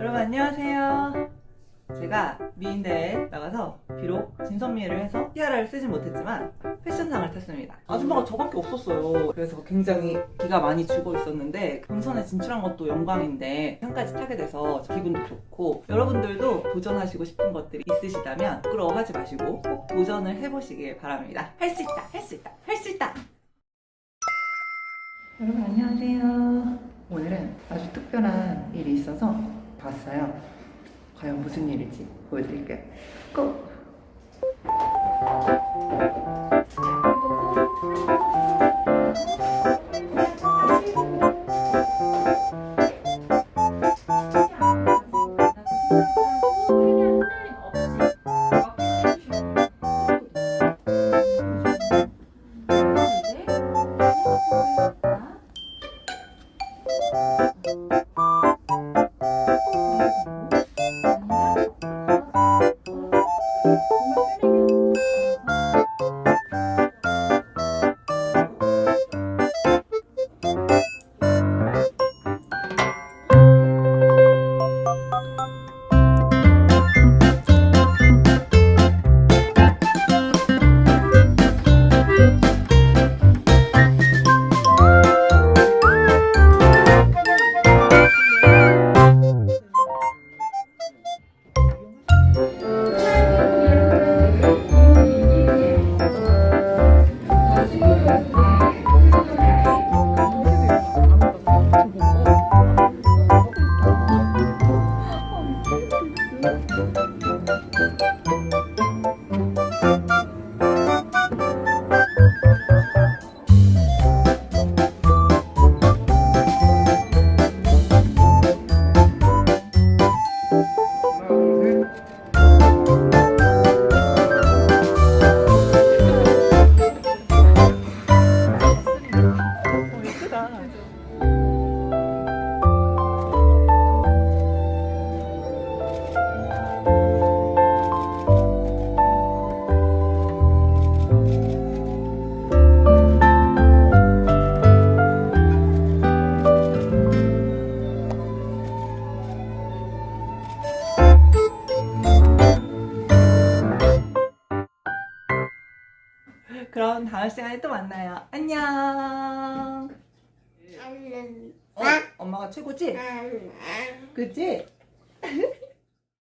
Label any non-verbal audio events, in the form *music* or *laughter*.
여러분 안녕하세요. 제가 미인대에 나가서 비록 진선미를 해서 티아라를 쓰진 못했지만 패션상을 탔습니다. 아줌마가 저밖에 없었어요. 그래서 굉장히 기가 많이 죽어 있었는데 본선에 진출한 것도 영광인데 상까지 타게 돼서 기분도 좋고 여러분들도 도전하시고 싶은 것들이 있으시다면 부끄러워하지 마시고 꼭 도전을 해보시길 바랍니다. 할 수 있다, 할 수 있다, 할 수 있다. 여러분 안녕하세요. 오늘은 아주 특별한 일이 있어서 봤어요. 과연 무슨 일일지 보여드릴게요. 고! 그럼 다음 시간에 또 만나요. 안녕. 어, 엄마가 최고지? 그치? *laughs*